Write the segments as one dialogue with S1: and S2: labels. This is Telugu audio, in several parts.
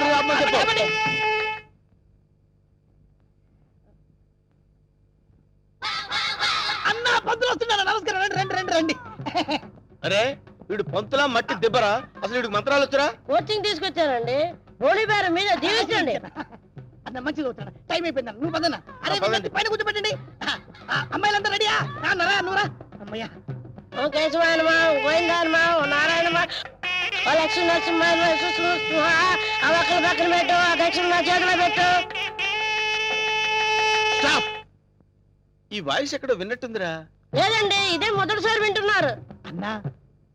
S1: క్యాన్సిల్ ఆపమని చెప్పు.
S2: అన్నా పంతులు నమస్కారం. రండి రండి రండి రండి.
S1: అరే వీడు పంతులా మట్టి దిబ్బరా? అసలు వీడికి మంత్రాలు వచ్చరా?
S3: కోచింగ్ తీసుకొచ్చానండి హోలీ బేరం మీద దీవించండి
S2: అన్న మంచిగా అవుతాడు టైం అయిపోయింది నువ్వు పదన్నా. అరే పైన కూర్చోబెట్టండి. అమ్మాయిలంతా రెడీయా? నరా నువ్వురా అమ్మయ్యా.
S3: ఓ కేశవాయనమా గోవిందాయనమా ఓ నారాయణమా. లక్ష్మీ నరసింహ ఆ ఒక్కరి పక్కన పెట్టు ఆ దక్షిణ నా చేతిలో పెట్టు.
S1: స్టాప్ ఈ వాయిస్ ఎక్కడో విన్నట్టుందిరా.
S3: లేదండి ఇదే మొదటిసారి వింటున్నారు.
S2: అన్నా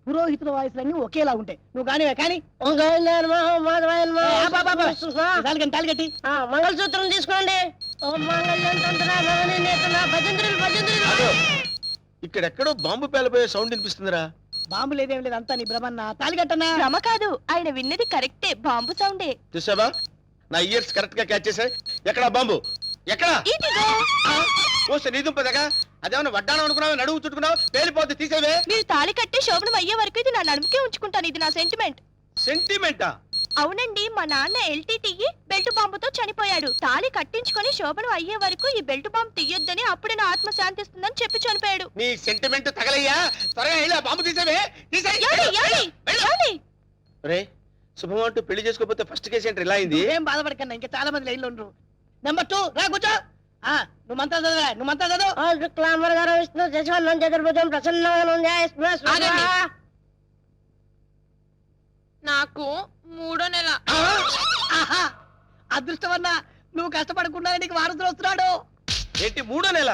S2: పురోహితుల వాయిస్లన్నీ ఒకేలా ఉంటాయి. నువ్వు కానివే కానీ తాలిగట్టి
S3: ఆ, మంగళసూత్రం తీసుకోండి.
S1: ఇక్కడెక్కడో బాంబు పేలబోయే సౌండ్ వినిపిస్తుందిరా.
S2: బాంబు లేదేం లేదు అంతా నీ భ్రమన్న. తాలిగట్టన్నా
S4: భ్రమ కాదు ఆయన విన్నది కరెక్టే బాంబు సౌండే.
S1: చూసావా? నా ఇయర్స్ కరెక్ట్గా క్యాచ్ చేశాయి ఎక్కడా బాంబు? ఎక్కడా?
S4: ఇదిగో.
S1: ఓ నీ దుంపదగా అదేమన్నా వడ్డానం అనుకున్నావు నడువు చుట్టుకున్నావు? పేలిపోతే తీసేవే.
S4: మీరు తాళి కట్టే శోభనం అయ్యే వరకు ఇది నా నడుముకే ఉంచుకుంటాను ఇది నా సెంటిమెంట్
S1: సెంటిమెంటా
S4: అవునండి మా నాన్న ఎల్టీటీఈ బెల్ట్ బాంబుతో చనిపోయాడు. తాళి కట్టించుకొని శోభనం అయ్యే వరకు ఈ బెల్ట్ బాంబు తీయొద్దని అప్పుడే నా ఆత్మ శాంతిస్తుందని చెప్పి చనిపోయాడు.
S1: నీ సెంటిమెంట్ తగలయ్యా? త్వరగా వెళ్ళి ఆ బాంబు తీసేవే? రే శుభం అంటూ పెళ్ళి చేసుకోకపోతే ఫస్ట్ కేసు ఏంటి ఇలా అయింది?
S2: నువ్వేం బాధపడకన్నా ఇంకా చాలా మంది లైన్లో ఉండరు. నెంబర్ టూ రా కూర్చో. ఆ, నువ్వు చదివా నువ్వు మంత్రాలు చదువు.
S3: ఓ శుక్లాంబర గారు విష్ణు శశివర్ణం చతుర్భుజం ప్రసన్నం
S4: ఆగండి. నాకు మూడో నెల.
S2: అదృష్టమన్న నువ్వు కష్టపడకుండా నీకు వారసులు వస్తున్నాడు.
S1: ఏంటి మూడో నెల?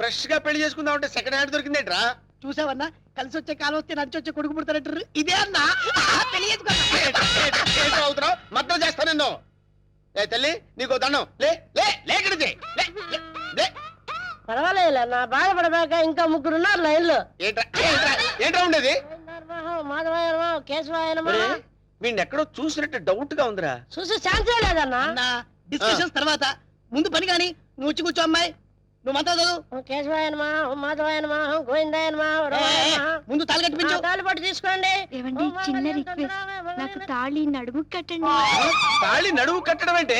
S1: ఫ్రెష్గా పెళ్ళి చేసుకుందాం అంటే సెకండ్ హ్యాండ్ దొరికిందేంట్రా?
S2: చూసావన్నా కలిసి వచ్చే కాలం వస్తే నడిచి వచ్చే కొడుకు పుడతారంటారు ఇదే అన్నా.
S1: అవుతున్నావు? మద్దతు చేస్తా నిన్ను. ఏ తల్లి నీకు దండం. లే లే లేకడిది లే లే, లే.
S3: పర్వాలేదు నా బాధపడబాక ఇంకా ముగ్గురు ఉన్నారు లైన్లో
S1: ఏంట్రా ఏంట్రా ఏంట్రా ఉండేది?
S3: మాధవాయనమా కేశవాయనమా?
S1: వీణ్ణి ఎక్కడో చూసినట్టు డౌట్గా ఉందిరా.
S3: చూసి ఛాన్సే లేదన్నా?
S2: అన్నా డిస్కషన్స్ తర్వాత. ముందు పని కానీ నువ్వు వచ్చి కూర్చో అమ్మాయి. నువ్వు మంత్రాలు చదువు.
S3: ఓ కేశవాయనమా ఓ మాధవాయనమా ఓ గోవిందాయనమా ఓ.
S2: ముందు తాళి కట్టిపించు
S3: ఆ, తాళిపట్టు తీసుకోండి.
S4: ఏవండి
S3: ఓ
S4: చిన్న రిక్వెస్ట్ నాకు తాళి నడుము కట్టండి.
S1: తాళి నడువు కట్టడం అంటే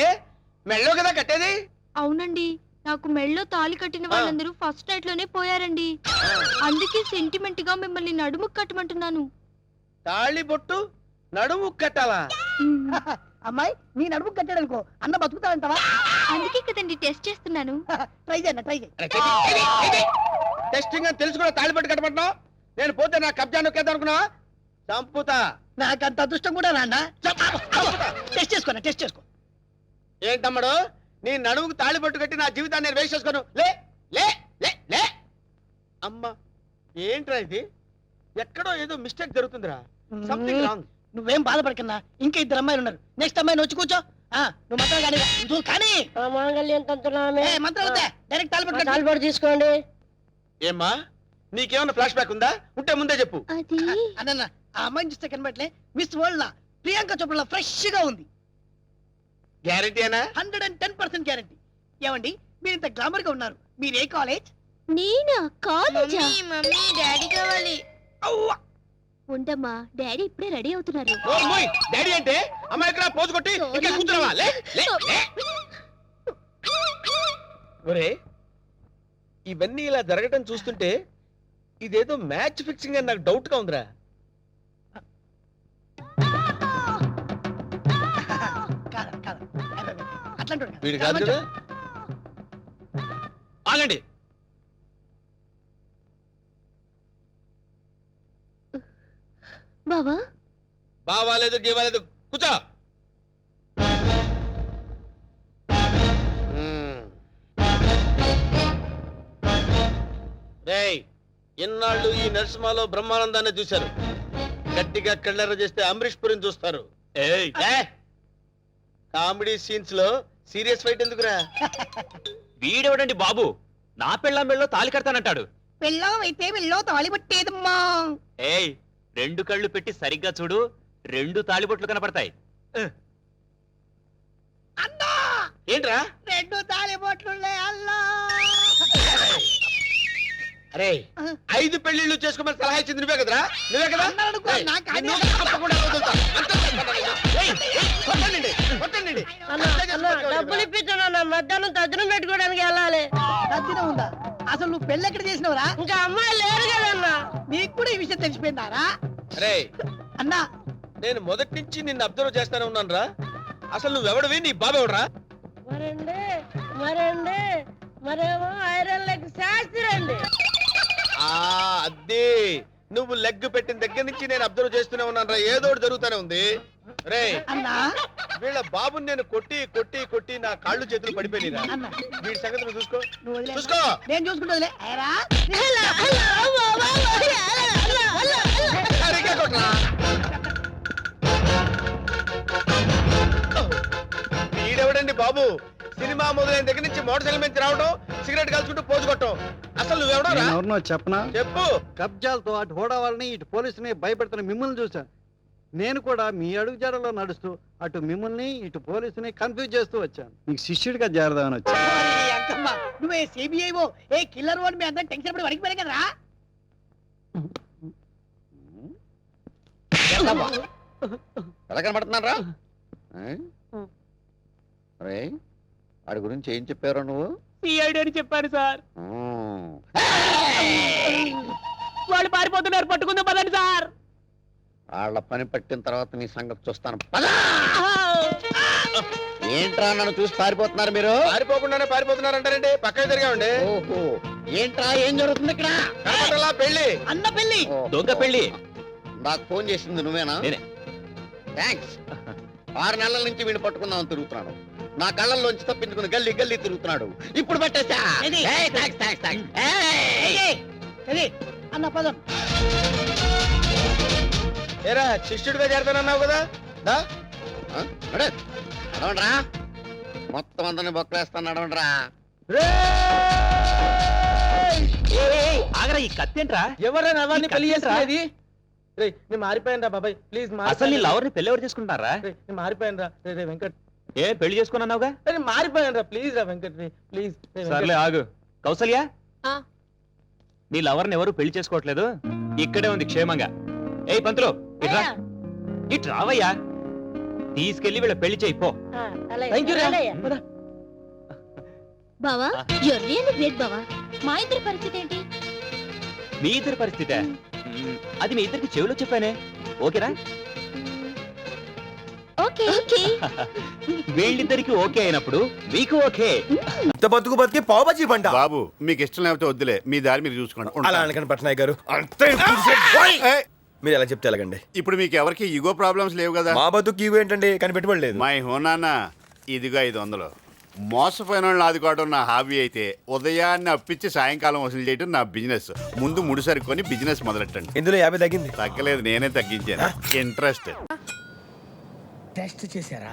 S1: మెళ్ళో కదా కట్టేది?
S4: అవునండి నాకు మెళ్ళో తాళి కట్టిన వాళ్ళందరూ ఫస్ట్ నైట్లోనే పోయారండి. అందుకే సెంటిమెంట్గా మిమ్మల్ని నడుము కట్టమంటున్నాను.
S1: తాళి బొట్టు నడుము కట్టాలా.
S4: మ్మ్.
S2: అమ్మాయి నీ నడుము కట్టాడనుకో. అన్న బతుకుతాడంటావా?
S4: అందుకే కదండి టెస్ట్ చేస్తున్నాను.
S2: ట్రై చేయన్న ట్రై చేయి
S1: టెస్టింగ్ అని తెలుసు కూడా తాళి బొట్టు కట్టమంటున్నావు? నేను పోతే నా కబ్జా నొక్కేద్దాం అనుకున్నావా? చంపుతా.
S2: నాకంత అదృష్టం కూడా రాండా? టెస్ట్ చేసుకోనా టెస్ట్ చేసుకో.
S1: ఏంటమ్మడు? నీ నడుముకు తాళి బొట్టు కట్టి నా జీవితాన్ని నేను వేస్ట్ చేసుకోను. లే లే లే లే. అమ్మా ఏంట్రా ఇది? ఎక్కడో ఏదో మిస్టేక్ జరుగుతుందిరా. సంథింగ్ రాంగ్
S2: నువ్వేం బాధపడకన్నా ఇంకా ఇద్దరు అమ్మాయిలు ఉన్నారు. నెక్స్ట్ అమ్మాయిని వచ్చి కూర్చో. ఆ, నువ్వు మంత్రాలు కానీ నువ్వు కానీ.
S3: మాంగళ్యం తంత్రాలయ
S2: ఏ, మంత్రాలు వద్దా? డైరెక్ట్ పట్టుకట్టు.
S3: తాళిపట్టు తీసుకోండి.
S1: ఏమ్మా నీకేమన్నా ఫ్లాష్ బ్యాక్ ఉందా? ఉంటే ముందే చెప్పు.
S4: అది?
S2: అన్న ఆ అమ్మాయిని చూస్తే కనబట్లే మిస్ వరల్డ్ లా ప్రియాంక చోప్రా ఫ్రెష్గా ఉంది
S1: గ్యారంటీనా
S2: hundred and ten percent guarantee ఏమండి మీరు ఇంత గ్లామర్గా ఉన్నారు. మీరు ఏ కాలేజ్
S4: నేనా? కాలేజా
S5: మమ్మీ డాడీ కావాలి.
S2: అవ్వా!
S4: ఉండమ్మా డాడీ ఇప్పుడే రెడీ అవుతున్నారు.
S1: డాడీ అంటే? అమ్మాయి ఇక్కడ పోజు కొట్టి ఇంకా కూర్చున్నావా లే లే లే. ఒరే ఇవన్నీ ఇలా జరగటం చూస్తుంటే ఇదేదో మ్యాచ్ ఫిక్సింగ్ అని నాకు డౌట్గా ఉందిరా
S2: కాదు కాదు? అట్లాంటి
S1: వీడు కదా ఆగండి.
S4: బావా?
S1: బావాలేదు గీవాలేదు కూర్చో. రేయ్ ఇన్నాళ్ళు ఈ నరసింహలో బ్రహ్మానందాన్ని చూశారు. గట్టిగా కళ్ళెర్ర చేస్తే అమరీష్ పురిని చూస్తారు.
S6: ఏయ్.
S1: ఏ? కామెడీ సీన్స్లో సీరియస్ ఫైట్ ఎందుకురా?
S6: వీడెవడండి బాబు? నా పెళ్ళాం మెళ్ళో తాలి కడతానంటాడు.
S2: పెళ్ళం అయితే వెళ్ళో తాళి పట్టేదమ్మా.
S6: ఏయ్ రెండు కళ్ళు పెట్టి సరిగ్గా చూడు రెండు తాలిబొట్లు కనపడతాయి.
S2: అన్నా!
S1: ఏంట్రా?
S2: రెండు అల్లా
S1: అరే ఐదు పెళ్ళిళ్ళు చేసుకోమని సలహా ఇచ్చింది నువ్వే కదరా? నువ్వే కదా?
S3: డబ్బులు ఇప్పించాను మధ్యాహ్నం తజ్జనం పెట్టుకోవడానికి వెళ్ళాలి.
S2: తద్దినం ఉందా? అసలు నువ్వు పెళ్ళి ఎక్కడ చేసినవరా?
S3: ఇంకా అమ్మాయి లేరు కదన్నా.
S2: నీకు కూడా ఈ విషయం తెలిసిపోయిందారా?
S1: రే.
S2: అన్నా.
S1: నేను మొదటి నుంచి నిన్ను అబ్జర్వ్ చేస్తానే ఉన్నాను రా అసలు నువ్వెవడవి? నీ బాబెవడరా?
S3: మరండి మరండి మరేమో ఐరన్ లెగ్ శాస్త్రి అండి.
S1: ఆ అదే నువ్వు లెగ్ పెట్టిన దగ్గర నుంచి నేను అబ్జర్వ్ చేస్తూనే ఉన్నాను రా. ఏదో ఒకటి జరుగుతూనే ఉంది. రే
S2: అన్నా.
S1: వీళ్ళ బాబుని నేను కొట్టి కొట్టి కొట్టి నా కాళ్ళు చేతులు పడిపోయినా వీడి సంగతి నువ్వు చూసుకో చూసుకో.
S2: నేను చూసుకుంటా.
S1: వీడెవడండి బాబు? సినిమా మొదలైన దగ్గర నుంచి మోటార్ సైకిల్ నుంచి రావడం సిగరెట్ కలుసుకుంటూ పోజు కొట్టడం అసలు నువ్వెవడరా?
S7: ఎవరినో చెప్పనా?
S1: చెప్పు.
S7: కబ్జాలతో అటు హోడా వాళ్ళని ఇటు పోలీసుని భయపెడుతున్న మిమ్మల్ని చూశాను. నేను కూడా మీ అడుగుజాడలో నడుస్తూ అటు మిమ్మల్ని ఇటు పోలీసుని కన్ఫ్యూజ్ చేస్తూ వచ్చాను. మీకు శిష్యుడిగా చేరదామని
S2: అంకమ్మ, నువ్వే సిబిఐఓ ఏ కిల్లర్ వాడు మీ అందరం టెన్షన్ పడి వడికిపోయారు కదరా?
S8: ఎలా కనబడుతున్నారా రే వాడి గురించి ఏం చెప్పారు నువ్వు?
S9: సిఐడి అని చెప్పాను సార్. వాళ్ళు పారిపోతున్నారు. పట్టుకుందాం పదండి సార్.
S8: వాళ్ళ పని పట్టిన తర్వాత నీ సంగతి చూస్తాను. పద! ఏంట్రా నన్ను చూసి పారిపోతున్నారు మీరు?
S1: పారిపోకుండానే పారిపోతున్నారంటారండి. పక్కకి తిరిగామండి.
S8: ఓహో ఏంట్రా ఏం జరుగుతుంది ఇక్కడ?
S1: కనపడలా పెళ్ళి
S2: అన్న పెళ్ళి.
S8: ఓహో.
S6: దొంగ పెళ్ళి
S8: నాకు ఫోన్ చేసింది నువ్వేనా?
S6: నేనే.
S8: థ్యాంక్స్ ఆరు నెలల నుంచి వీడిని పట్టుకుందామని తిరుగుతున్నాడు నా కళ్ళల్లోంచి తప్పించుకుని గల్లీ గల్లీ తిరుగుతున్నాడు. ఇప్పుడు పట్టేసా?
S2: అన్న పదం.
S1: ఏరా శిష్యుడిగా చేరతానన్నావు కదా? దా.
S8: నడవండ్రా. మొత్తం అందరిని బొక్కలేస్తాను నడవండ్రా.
S6: ఆగరా ఈ కత్తేంట్రా
S9: ఎవరైనా ఎవరిని
S6: పెళ్ళి?
S9: చేసుకునేది? రే నేను మారిపోయాను రా బాబాయ్. ప్లీజ్
S6: అసలు నీ లవర్ని పెళ్ళి ఎవరు చేసుకుంటారా
S9: నేను మారిపోయాను రా రే రే వెంకట్.
S6: ఏ పెళ్ళి చేసుకున్నావుగా
S9: మారిపోయాను రా ప్లీజ్ రా వెంకట్ రే ప్లీజ్.
S6: సర్లే ఆగు. కౌసల్య?
S3: ఆ.
S6: నీ లవర్ని ఎవరు పెళ్ళి చేసుకోవట్లేదు. ఇక్కడే ఉంది క్షేమంగా. ఏయ్ పంతులు ఇట్రా ఇటు రావయ్యా. తీసుకెళ్ళి వీళ్ళ పెళ్ళి చేయి పో.
S9: థ్యాంక్ యూ రా.
S3: అలాగే.
S9: పద.
S4: బావా యూర్ రియల్లీ గ్రేట్ బావా. మా ఇద్దరి పరిస్థితి ఏంటి?
S6: మీ ఇద్దరి పరిస్థితే? అది మీ ఇద్దరికి చెవిలో చెప్పానే. ఓకేరా
S4: ఓకే ఓకే
S6: వీళ్ళిద్దరికి ఓకే అయినప్పుడు మీకు ఓకే.
S10: ఇంత బతుకు బతికి పావు బజ్జీ బండ
S11: బాబు మీకు ఇష్టం లేకపోతే వద్దులే. మీ దారి మీరు చూసుకోండి.
S10: అలా అనకండి పట్నాయక్ గారు. అంతే.
S11: ఏయ్,
S10: మీరు ఎలా చెప్తే ఎలాగండి?
S11: ఇప్పుడు మీకు ఎవరికి ఇగో ప్రాబ్లమ్స్ లేవు కదా?
S10: మా బతుకు ఇవి ఏంటండి? కనిపెట్టబడలేదు
S11: మై హోనానా ఇదిగో ఐదు వందలు. మోసపోయిన వాళ్ళని ఆదుకోవడం నా హాబీ అయితే ఉదయాన్నే అప్పించి సాయంకాలం వసూలు చేయడం నా బిజినెస్. ముందు ముడిసరి కొని బిజినెస్ మొదలెట్టండి.
S10: ఇందులో యాభై తగ్గింది.
S11: తగ్గలేదు నేనే తగ్గించాను. ఇంట్రెస్ట్.
S2: టెస్ట్ చేశారా?